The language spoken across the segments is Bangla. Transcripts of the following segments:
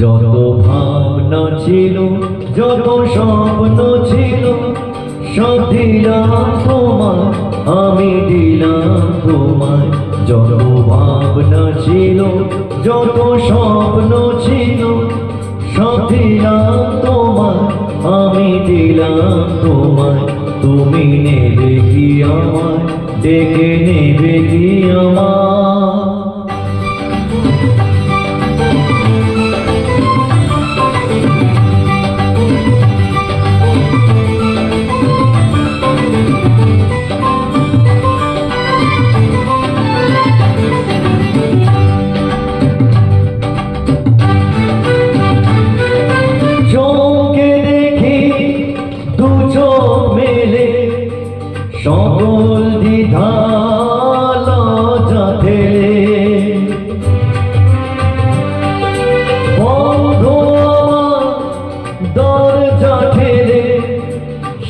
যত ভাবনা ছিল, যত স্বপ্ন ছিল সব দিলাম তোমার আমি দিলাম তোমায়। যত ভাবনা ছিল, যত স্বপ্ন ছিল সব দিলাম তোমার আমি দিলাম তোমায়। তুমি নেবে কি আমায়, ডেকে নেবে কি আমায়?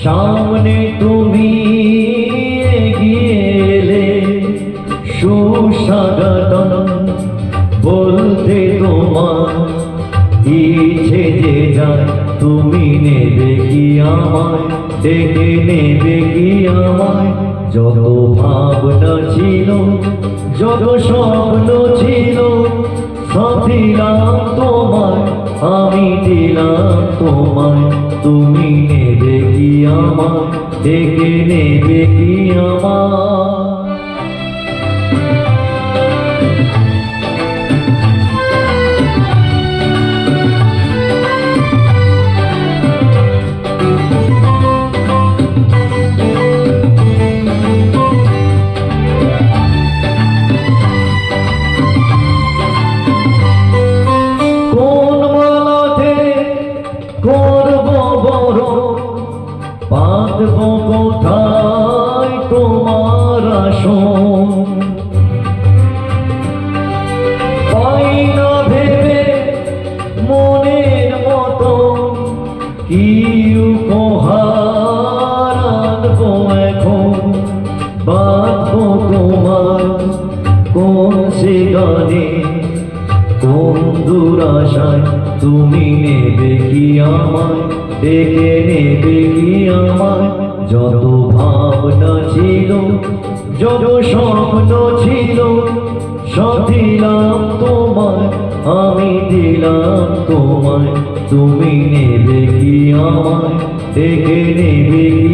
সামনে তুমি এগিয়ে এলে সুস্বাগতম বলতে তোমার ইচ্ছে যে যায়, তুমি নেবে কি আমায়? ডেকে নেবে কি আমায়? যত ভাবনা ছিল, যত স্বপ্ন ছিল, সব তোমায়, আমি দিলাম তোমায়, তুমি আমায় ডেকে নেবে কি আমায় বাঁধব কোথায় তোমার আসন? পাই ভেবে মনের মতো কি উপহার আনব এখন? তোমার কোন সে গানে কোন দুরাশায় তুমি নেবে কি আমায়? ডেকে নেবে কি আমায়? যত ভাবনা ছিল, যত স্বপ্ন ছিল, সব তোমায়, আমি দিলাম তোমায়। তুমি নেবে কি আমায়? ডেকে নেবে কি